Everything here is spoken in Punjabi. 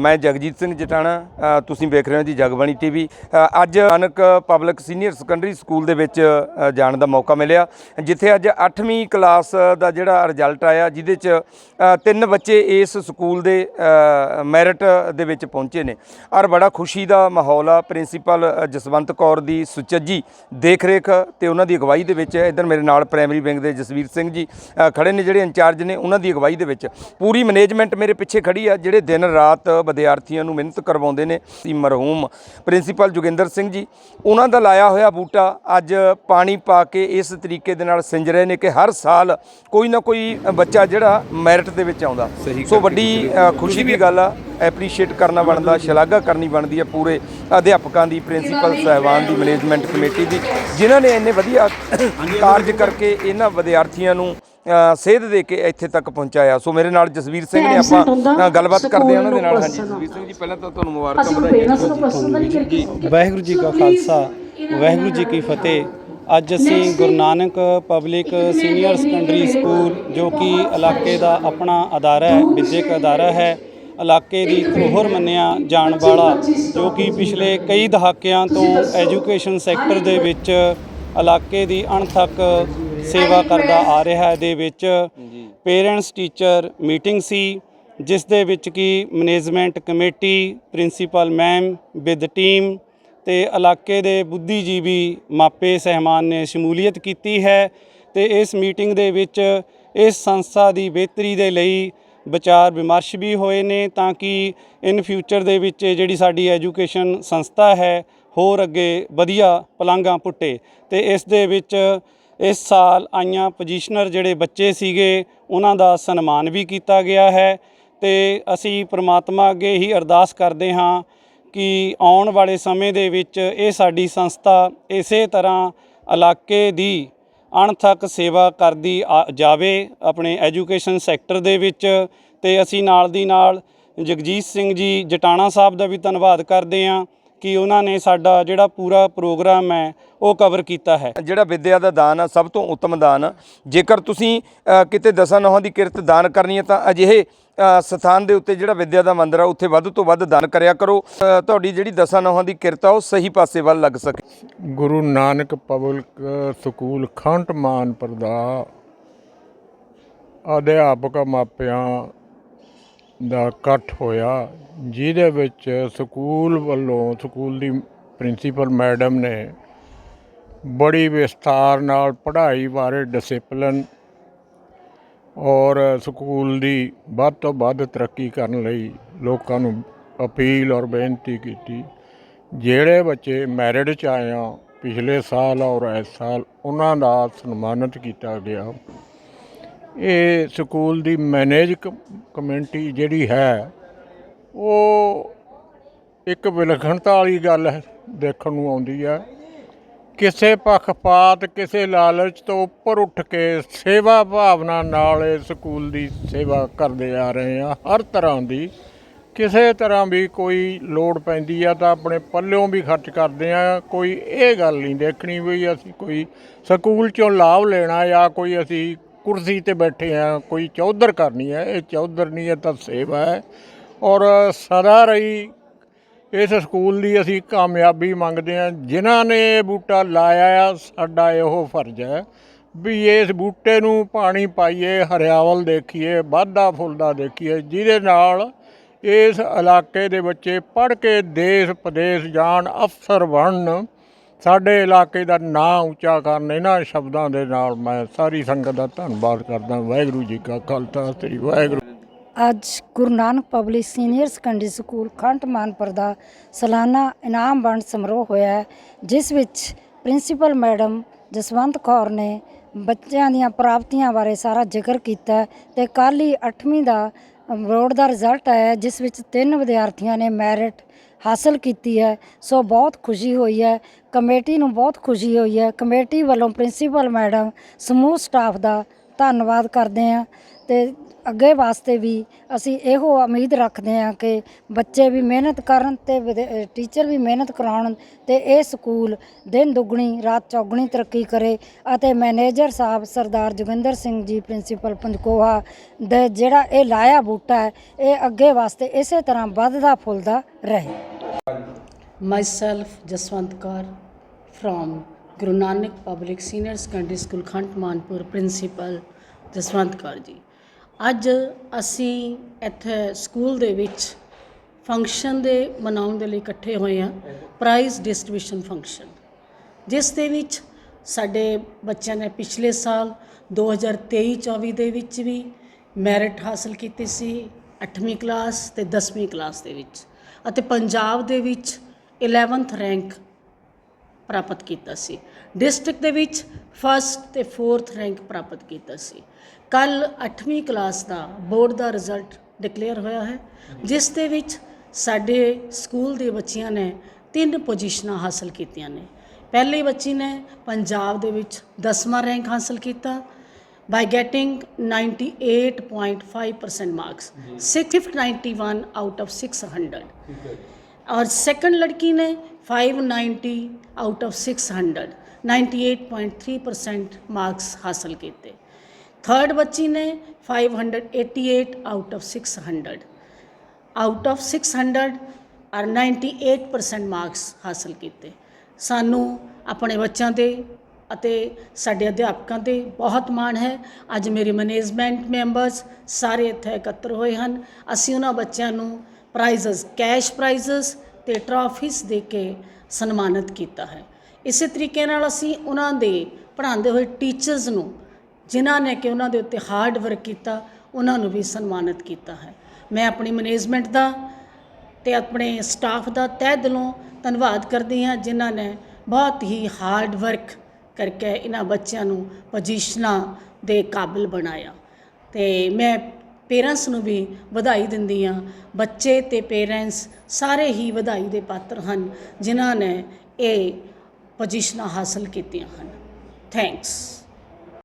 ਮੈਂ ਜਗਜੀਤ ਸਿੰਘ ਜਟਾਣਾ ਤੁਸੀਂ ਵੇਖ ਰਹੇ ਹੋ ਜੀ ਜਗਬਾਣੀ ਟੀਵੀ। ਅੱਜ Nanak public senior secondary school ਦੇ ਵਿੱਚ ਜਾਣ ਦਾ ਮੌਕਾ ਮਿਲਿਆ ਜਿੱਥੇ ਅੱਜ 8ਵੀਂ ਕਲਾਸ ਦਾ ਜਿਹੜਾ ਰਿਜ਼ਲਟ ਆਇਆ ਜਿਹਦੇ ਚ ਤਿੰਨ ਬੱਚੇ ਇਸ ਸਕੂਲ ਦੇ ਮੈਰਿਟ ਦੇ ਵਿੱਚ ਪਹੁੰਚੇ ਨੇ। ਔਰ ਬੜਾ ਖੁਸ਼ੀ ਦਾ ਮਾਹੌਲ ਆ ਪ੍ਰਿੰਸੀਪਲ ਜਸਵੰਤ ਕੌਰ ਦੀ ਸੁਚੱਜੀ ਦੇਖ ਰੇਖ ਤੇ ਉਹਨਾਂ ਦੀ ਅਗਵਾਈ ਦੇ ਵਿੱਚ ਇੱਧਰ ਮੇਰੇ ਨਾਲ ਪ੍ਰਾਇਮਰੀ ਵਿੰਗ ਦੇ ਜਸਵੀਰ ਸਿੰਘ ਜੀ ਅ, ਖੜੇ ਨੇ ਜਿਹੜੇ ਇੰਚਾਰਜ ਨੇ ਉਹਨਾਂ ਦੀ ਅਗਵਾਈ ਦੇ ਵਿੱਚ। ਪੂਰੀ ਮੈਨੇਜਮੈਂਟ ਮੇਰੇ ਪਿੱਛੇ ਖੜੀ ਆ ਜਿਹੜੇ ਦਿਨ ਰਾਤ ਵਿਦਿਆਰਥੀਆਂ ਨੂੰ ਮਿਹਨਤ ਕਰਵਾਉਂਦੇ ਨੇ ਸੀ ਮਰਹੂਮ। ਪ੍ਰਿੰਸੀਪਲ ਜੋਗਿੰਦਰ ਸਿੰਘ ਜੀ ਉਹਨਾਂ ਦਾ ਲਾਇਆ ਹੋਇਆ ਬੂਟਾ ਅੱਜ ਪਾਣੀ ਪਾ ਕੇ ਇਸ ਤਰੀਕੇ ਦੇ ਨਾਲ ਸਿੰਜ ਰਹੇ ਨੇ ਕਿ ਹਰ ਸਾਲ ਕੋਈ ਨਾ ਕੋਈ ਬੱਚਾ ਜਿਹੜਾ ਮੈਰਿਟ ਦੇ ਵਿੱਚ ਆਉਂਦਾ। ਸੋ ਵੱਡੀ ਖੁਸ਼ੀ ਦੀ ਗੱਲ ਆ ਐਪਰੀਸ਼ੀਏਟ ਕਰਨਾ ਬਣਦਾ ਸ਼ਲਾਘਾ ਕਰਨੀ ਬਣਦੀ ਹੈ ਪੂਰੇ ਅਧਿਆਪਕਾਂ ਦੀ ਪ੍ਰਿੰਸੀਪਲ ਸਾਹਿਬਾਨ ਦੀ ਮੈਨੇਜਮੈਂਟ ਕਮੇਟੀ ਦੀ ਜਿਨ੍ਹਾਂ ਨੇ ਇੰਨੇ ਵਧੀਆ ਕਾਰਜ ਕਰਕੇ ਇਹਨਾਂ ਵਿਦਿਆਰਥੀਆਂ ਨੂੰ ਸੇਧ ਦੇ ਕੇ ਇੱਥੇ ਤੱਕ ਪਹੁੰਚਾਇਆ। ਸੋ ਮੇਰੇ ਨਾਲ ਜਸਵੀਰ ਸਿੰਘ ਨੇ ਆਪਾਂ ਗੱਲਬਾਤ ਕਰਦੇ ਹਾਂ ਉਹਨਾਂ ਦੇ ਨਾਲ। ਹਾਂਜੀ ਜਸਵੀਰ ਸਿੰਘ ਜੀ ਪਹਿਲਾਂ ਤਾਂ ਤੁਹਾਨੂੰ ਮੁਬਾਰਕਾਂ ਵਧਾਈਆਂ ਪੇਰੈਂਟਸ ਨੂੰ ਪਸੰਦ ਨਹੀਂ ਕਰਕੇ ਵਾਹਿਗੁਰੂ ਜੀ ਕਾ ਖਾਲਸਾ। ਵਾਹਿਗੁਰੂ ਜੀ ਕੀ ਫਤਿਹ। ਅੱਜ ਅਸੀਂ Guru Nanak public senior secondary school ਜੋ ਕਿ ਇਲਾਕੇ ਦਾ ਆਪਣਾ ਅਦਾਰਾ ਹੈ ਵਿਦਿਅਕ ਅਦਾਰਾ ਹੈ। ਇਲਾਕੇ ਦੀ ਧਰੋਹਰ ਮੰਨਿਆ ਜਾਣ ਵਾਲਾ ਜੋ ਕਿ ਪਿਛਲੇ ਕਈ ਦਹਾਕਿਆਂ ਤੋਂ ਐਜੂਕੇਸ਼ਨ ਸੈਕਟਰ ਦੇ ਵਿੱਚ ਇਲਾਕੇ ਦੀ ਅਣਥੱਕ ਸੇਵਾ ਕਰਦਾ ਆ ਰਿਹਾ ਹੈ ਦੇ ਵਿੱਚ। ਪੇਰੈਂਟਸ ਟੀਚਰ ਮੀਟਿੰਗ ਸੀ ਜਿਸ ਦੇ ਵਿੱਚ ਕੀ management committee principal ma'am with team ਤੇ ਇਲਾਕੇ ਦੇ ਬੁੱਧੀਜੀਵੀ ਮਾਪੇ ਸਹਿਮਾਨ ਨੇ ਸ਼ਮੂਲੀਅਤ ਕੀਤੀ ਹੈ ਤੇ ਇਸ ਮੀਟਿੰਗ ਦੇ ਵਿੱਚ ਇਸ ਸੰਸਥਾ ਦੀ ਬਿਹਤਰੀ ਦੇ ਲਈ ਵਿਚਾਰ ਵਿਮਰਸ਼ ਵੀ ਹੋਏ ਨੇ ਤਾਂ ਕਿ ਇਨ ਫਿਊਚਰ ਦੇ ਵਿੱਚ ਜਿਹੜੀ ਸਾਡੀ ਐਜੂਕੇਸ਼ਨ ਸੰਸਥਾ ਹੈ ਹੋਰ ਅੱਗੇ ਵਧੀਆ ਪਲਾਂਘਾਂ ਪੁੱਟੇ ਤੇ ਇਸ ਦੇ ਵਿੱਚ ਇਸ ਸਾਲ ਆਈਆਂ ਪੋਜੀਸ਼ਨਰ ਜਿਹੜੇ ਬੱਚੇ ਸੀਗੇ, ਉਹਨਾਂ ਦਾ ਸਨਮਾਨ ਵੀ ਕੀਤਾ ਗਿਆ ਹੈ ਤੇ ਅਸੀਂ ਪ੍ਰਮਾਤਮਾ ਅੱਗੇ ਹੀ ਅਰਦਾਸ ਕਰਦੇ ਹਾਂ ਕਿ ਆਉਣ ਵਾਲੇ ਸਮੇਂ ਦੇ ਵਿੱਚ ਇਹ ਸਾਡੀ ਸੰਸਥਾ ਇਸੇ ਤਰ੍ਹਾਂ ਇਲਾਕੇ ਦੀ ਅਣਥੱਕ ਸੇਵਾ ਕਰਦੀ ਆ- ਜਾਵੇ, ਆਪਣੇ ਐਜੂਕੇਸ਼ਨ ਸੈਕਟਰ ਦੇ ਵਿੱਚ ਤੇ ਅਸੀਂ ਨਾਲ ਦੀ ਨਾਲ ਜਗਜੀਤ ਸਿੰਘ ਜੀ, ਜਟਾਣਾ ਸਾਹਿਬ ਦਾ ਵੀ ਧੰਨਵਾਦ ਕਰਦੇ ਹਾਂ। ਕਿ ਉਹਨਾਂ ਨੇ ਸਾਡਾ ਜਿਹੜਾ ਪੂਰਾ ਪ੍ਰੋਗਰਾਮ ਹੈ ਉਹ ਕਵਰ ਕੀਤਾ ਹੈ। ਜਿਹੜਾ ਵਿਦਿਆ ਦਾ ਦਾਨ ਆ ਸਭ ਤੋਂ ਉੱਤਮ ਦਾਨ ਆ। ਜੇਕਰ ਤੁਸੀਂ ਅ, ਕਿਤੇ ਦਸਾਂ ਨੌਹਾਂ ਦੀ ਕਿਰਤ ਦਾਨ ਕਰਨੀ ਹੈ ਤਾਂ ਅਜਿਹੇ ਅ, ਸਥਾਨ ਦੇ ਉੱਤੇ ਜਿਹੜਾ ਵਿਦਿਆ ਦਾ ਮੰਦਿਰ ਆ ਉੱਥੇ ਵੱਧ ਤੋਂ ਵੱਧ ਦਾਨ ਕਰਿਆ ਕਰੋ। ਅ, ਤੁਹਾਡੀ ਜਿਹੜੀ ਦਸਾਂ ਨੌਹਾਂ ਦੀ ਕਿਰਤ ਆ ਉਹ ਸਹੀ ਪਾਸੇ ਵੱਲ ਲੱਗ ਸਕੇ। ਗੁਰੂ ਨਾਨਕ ਪਬਲਿਕ ਸਕੂਲ ਖੰਟ ਮਾਨਪੁਰ ਦਾ ਅਧਿਆਪਕ ਮਾਪਿਆਂ ਦਾ ਇਕੱਠ ਹੋਇਆ, ਜਿਹਦੇ ਵਿੱਚ ਸਕੂਲ ਵੱਲੋਂ, ਸਕੂਲ ਦੀ ਪ੍ਰਿੰਸੀਪਲ ਮੈਡਮ ਨੇ ਬੜੀ ਵਿਸਥਾਰ ਨਾਲ ਪੜ੍ਹਾਈ ਬਾਰੇ ਡਿਸਪਲਿਨ ਔਰ ਸਕੂਲ ਦੀ ਵੱਧ ਤੋਂ ਵੱਧ ਤਰੱਕੀ ਕਰਨ ਲਈ ਲੋਕਾਂ ਨੂੰ ਅਪੀਲ ਔਰ ਬੇਨਤੀ ਕੀਤੀ, ਜਿਹੜੇ ਬੱਚੇ ਮੈਰਿਟ 'ਚ ਆਏ ਆ, ਪਿਛਲੇ ਸਾਲ ਔਰ ਇਸ ਸਾਲ ਉਹਨਾਂ ਦਾ ਸਨਮਾਨਿਤ ਕੀਤਾ ਗਿਆ। ਇਹ ਸਕੂਲ ਦੀ ਮੈਨੇਜ ਕ- ਕਮੇਟੀ ਜਿਹੜੀ ਹੈ, ਉਹ ਇੱਕ ਵਿਲੱਖਣਤਾ ਵਾਲੀ ਗੱਲ ਦੇਖਣ ਨੂੰ ਆਉਂਦੀ ਹੈ। ਕਿਸੇ ਪੱਖਪਾਤ, ਕਿਸੇ ਲਾਲਚ ਤੋਂ ਉੱਪਰ ਉੱਠ ਕੇ ਸੇਵਾ ਭਾਵਨਾ ਨਾਲ ਇਹ ਸਕੂਲ ਦੀ ਸੇਵਾ ਕਰਦੇ ਆ ਰਹੇ ਆ ਹਰ ਤਰ੍ਹਾਂ ਦੀ। ਕਿਸੇ ਤਰ੍ਹਾਂ ਵੀ ਕੋਈ ਲੋੜ ਪੈਂਦੀ ਆ ਤਾਂ ਆਪਣੇ ਪੱਲਿਓਂ ਵੀ ਖਰਚ ਕਰਦੇ ਆ, ਕੋਈ ਇਹ ਗੱਲ ਨਹੀਂ ਦੇਖਣੀ ਵੀ ਅਸੀਂ ਕੋਈ ਸਕੂਲ ਚੋਂ ਲਾਭ ਲੈਣਾ ਜਾਂ ਕੋਈ ਅਸੀਂ ਕੁਰਸੀ ਤੇ ਬੈਠੇ ਆ, ਕੋਈ ਚੌਧਰ ਕਰਨੀ ਹੈ, ਇਹ ਚੌਧਰ ਨਹੀਂ ਹੈ ਤਾਂ ਸੇਵਾ ਹੈ। ਔਰ ਸਦਾ ਰਹੀ ਇਸ ਸਕੂਲ ਦੀ ਅਸੀਂ ਕਾਮਯਾਬੀ ਮੰਗਦੇ ਹਾਂ। ਜਿਨ੍ਹਾਂ ਨੇ ਇਹ ਬੂਟਾ ਲਾਇਆ ਆ, ਸਾਡਾ ਇਹੋ ਫਰਜ਼ ਹੈ ਵੀ ਇਸ ਬੂਟੇ ਨੂੰ ਪਾਣੀ ਪਾਈਏ, ਹਰਿਆਵਲ ਦੇਖੀਏ, ਵਾਧਾ ਫੁੱਲਦਾ ਦੇਖੀਏ, ਜਿਹਦੇ ਨਾਲ ਇਸ ਇਲਾਕੇ ਦੇ ਬੱਚੇ ਪੜ੍ਹ ਕੇ ਦੇਸ਼ ਪ੍ਰਦੇਸ਼ ਜਾਣ, ਅਫਸਰ ਬਣਨ। ਸਾਡੇ ਇਲਾਕੇ ਦਾ ਨਾਂ ਉੱਚਾ ਕਰਨ ਇਹਨਾਂ ਸ਼ਬਦਾਂ ਦੇ ਨਾਲ ਮੈਂ ਸਾਰੀ ਸੰਗਤ ਦਾ ਧੰਨਵਾਦ ਕਰਦਾ। ਵਾਹਿਗੁਰੂ ਜੀ ਕਾ ਖਾਲਸਾ, ਸ੍ਰੀ ਵਾਹਿਗੁਰੂ। ਅੱਜ Guru Nanak public senior secondary school Khant Manpur ਦਾ ਸਾਲਾਨਾ ਇਨਾਮ ਵੰਡ ਸਮਾਰੋਹ ਹੋਇਆ ਜਿਸ ਵਿੱਚ ਪ੍ਰਿੰਸੀਪਲ ਮੈਡਮ ਜਸਵੰਤ ਕੌਰ ਨੇ ਬੱਚਿਆਂ ਦੀਆਂ ਪ੍ਰਾਪਤੀਆਂ ਬਾਰੇ ਸਾਰਾ ਜ਼ਿਕਰ ਕੀਤਾ ਹੈ ਤੇ ਕੱਲ੍ਹ ਹੀ 8ਵੀਂ ਦਾ ਬੋਰਡ ਦਾ ਰਿਜ਼ਲਟ ਆਇਆ ਜਿਸ ਵਿੱਚ ਤਿੰਨ ਵਿਦਿਆਰਥੀਆਂ ਨੇ ਮੈਰਿਟ ਹਾਸਲ ਕੀਤੀ ਹੈ। ਸੋ ਬਹੁਤ ਖੁਸ਼ੀ ਹੋਈ ਹੈ। ਕਮੇਟੀ ਨੂੰ ਬਹੁਤ ਖੁਸ਼ੀ ਹੋਈ ਹੈ। ਕਮੇਟੀ ਵੱਲੋਂ ਪ੍ਰਿੰਸੀਪਲ ਮੈਡਮ, ਸਮੂਹ ਸਟਾਫ ਦਾ ਧੰਨਵਾਦ ਕਰਦੇ ਹਾਂ ਤੇ ਅੱਗੇ ਵਾਸਤੇ ਵੀ ਅਸੀਂ ਇਹੋ ਉਮੀਦ ਰੱਖਦੇ ਹਾਂ ਕਿ ਬੱਚੇ ਵੀ ਮਿਹਨਤ ਕਰਨ ਤੇ ਵਿਦੇ- ਅ, ਟੀਚਰ ਵੀ ਮਿਹਨਤ ਕਰਾਉਣ ਤੇ ਇਹ ਸਕੂਲ ਦਿਨ ਦੁੱਗਣੀ ਰਾਤ ਚੌਗਣੀ ਤਰੱਕੀ ਕਰੇ ਅਤੇ ਮੈਨੇਜਰ ਸਾਹਿਬ ਸਰਦਾਰ ਜੋਗਿੰਦਰ ਸਿੰਘ ਜੀ ਪ੍ਰਿੰਸੀਪਲ ਪੰਜਕੋਹਾ ਦੇ ਜਿਹੜਾ ਇਹ ਲਾਇਆ ਬੂਟਾ ਹੈ ਇਹ ਅੱਗੇ ਵਾਸਤੇ ਇਸੇ ਤਰ੍ਹਾਂ ਵੱਧਦਾ ਫੁੱਲਦਾ ਰਹੇ। Myself Jaswant Kaur from Guru Nanak public senior secondary school Khand Manpur principal Jaswant Kaur ji. ਅੱਜ ਅਸੀਂ ਇੱਥੇ ਸਕੂਲ ਦੇ ਵਿੱਚ ਫੰਕਸ਼ਨ ਦੇ ਮਨਾਉਣ ਦੇ ਲਈ ਇਕੱਠੇ ਹੋਏ ਹਾਂ, ਪ੍ਰਾਈਜ਼ ਡਿਸਟ੍ਰੀਬਿਊਸ਼ਨ ਫੰਕਸ਼ਨ। ਜਿਸ ਦੇ ਵਿੱਚ ਸਾਡੇ ਬੱਚਿਆਂ ਨੇ ਪਿਛਲੇ ਸਾਲ 2023-24 ਦੇ ਵਿੱਚ ਵੀ ਮੈਰਿਟ ਹਾਸਲ ਕੀਤੀ ਸੀ 8ਵੀਂ ਕਲਾਸ ਤੇ 10ਵੀਂ ਕਲਾਸ ਦੇ ਵਿੱਚ। ਅਤੇ ਪੰਜਾਬ ਦੇ ਵਿੱਚ 11th ਰੈਂਕ ਪ੍ਰਾਪਤ ਕੀਤਾ ਸੀ। ਡਿਸਟ੍ਰਿਕਟ ਦੇ ਵਿੱਚ ਫਸਟ ਤੇ 4th ਰੈਂਕ ਪ੍ਰਾਪਤ ਕੀਤਾ ਸੀ। ਕੱਲ 8ਵੀਂ ਕਲਾਸ ਦਾ ਬੋਰਡ ਦਾ ਰਿਜ਼ਲਟ ਡਿਕਲੇਅਰ ਹੋਇਆ ਹੈ ਜਿਸ ਦੇ ਵਿੱਚ ਸਾਡੇ ਸਕੂਲ ਦੇ ਬੱਚਿਆਂ ਨੇ ਤਿੰਨ ਪੋਜੀਸ਼ਨਾਂ ਹਾਸਲ ਕੀਤੀਆਂ ਨੇ। ਪਹਿਲੀ ਬੱਚੀ ਨੇ ਪੰਜਾਬ ਦੇ ਵਿੱਚ 10ਵਾਂ ਰੈਂਕ ਹਾਸਲ ਕੀਤਾ by getting 98.5% marks 691 out of 600 और सेकंड लड़की ने 590 आउट ऑफ 600 98.3 परसेंट मार्क्स हासिल किए थर्ड बच्ची ने 588 आउट ऑफ 600 ਆਊਟ ਆਫ 600 ਔਰ 98% ਮਾਰਕਸ ਹਾਸਲ ਕੀਤੇ ਸਾਨੂੰ ਆਪਣੇ ਬੱਚਿਆਂ ਤੇ ਅਤੇ ਸਾਡੇ ਅਧਿਆਪਕਾਂ ਤੇ ਬਹੁਤ ਮਾਣ ਹੈ ਅੱਜ ਮੇਰੇ ਮੈਨੇਜਮੈਂਟ ਮੈਂਬਰਸ ਸਾਰੇ ਇੱਥੇ ਇਕੱਤਰ ਹੋਏ ਹਨ ਅਸੀਂ ਉਹਨਾਂ ਬੱਚਿਆਂ ਨੂੰ ਪ੍ਰਾਈਜ਼ਸ ਕੈਸ਼ ਪ੍ਰਾਈਜ਼ਸ ਤੇ ਟਰਾਫੀਜ਼ ਦੇ ਕੇ ਸਨਮਾਨਿਤ ਕੀਤਾ ਹੈ। ਇਸੇ ਤਰੀਕੇ ਨਾਲ ਅਸੀਂ ਉਹਨਾਂ ਦੇ ਪੜ੍ਹਾਉਂਦੇ ਹੋਏ ਟੀਚਰਸ ਨੂੰ, ਜਿਨ੍ਹਾਂ ਨੇ ਕਿ ਉਹਨਾਂ ਦੇ ਉੱਤੇ ਹਾਰਡ ਵਰਕ ਕੀਤਾ, ਉਹਨਾਂ ਨੂੰ ਵੀ ਸਨਮਾਨਿਤ ਕੀਤਾ ਹੈ। ਮੈਂ ਆਪਣੀ ਮੈਨੇਜਮੈਂਟ ਦਾ ਤੇ ਆਪਣੇ ਸਟਾਫ ਦਾ ਤਹਿ ਦਿਲੋਂ ਧੰਨਵਾਦ ਕਰਦੀ ਹਾਂ, ਜਿਨ੍ਹਾਂ ਨੇ ਬਹੁਤ ਹੀ ਹਾਰਡ ਵਰਕ ਕਰਕੇ ਇਹਨਾਂ ਬੱਚਿਆਂ ਨੂੰ ਪੋਜੀਸ਼ਨਾਂ ਦੇ ਕਾਬਿਲ ਬਣਾਇਆ। ਤੇ ਮੈਂ ਪੇਰੈਂਟਸ ਨੂੰ ਵੀ ਵਧਾਈ ਦਿੰਦੀ ਹਾਂ ਬੱਚੇ ਤੇ ਪੇਰੈਂਟਸ ਸਾਰੇ ਹੀ ਵਧਾਈ ਦੇ ਪਾਤਰ ਹਨ, ਜਿਨ੍ਹਾਂ ਨੇ ਇਹ ਪੋਜੀਸ਼ਨਾਂ ਹਾਸਲ ਕੀਤੀਆਂ ਹਨ। ਥੈਂਕਸ।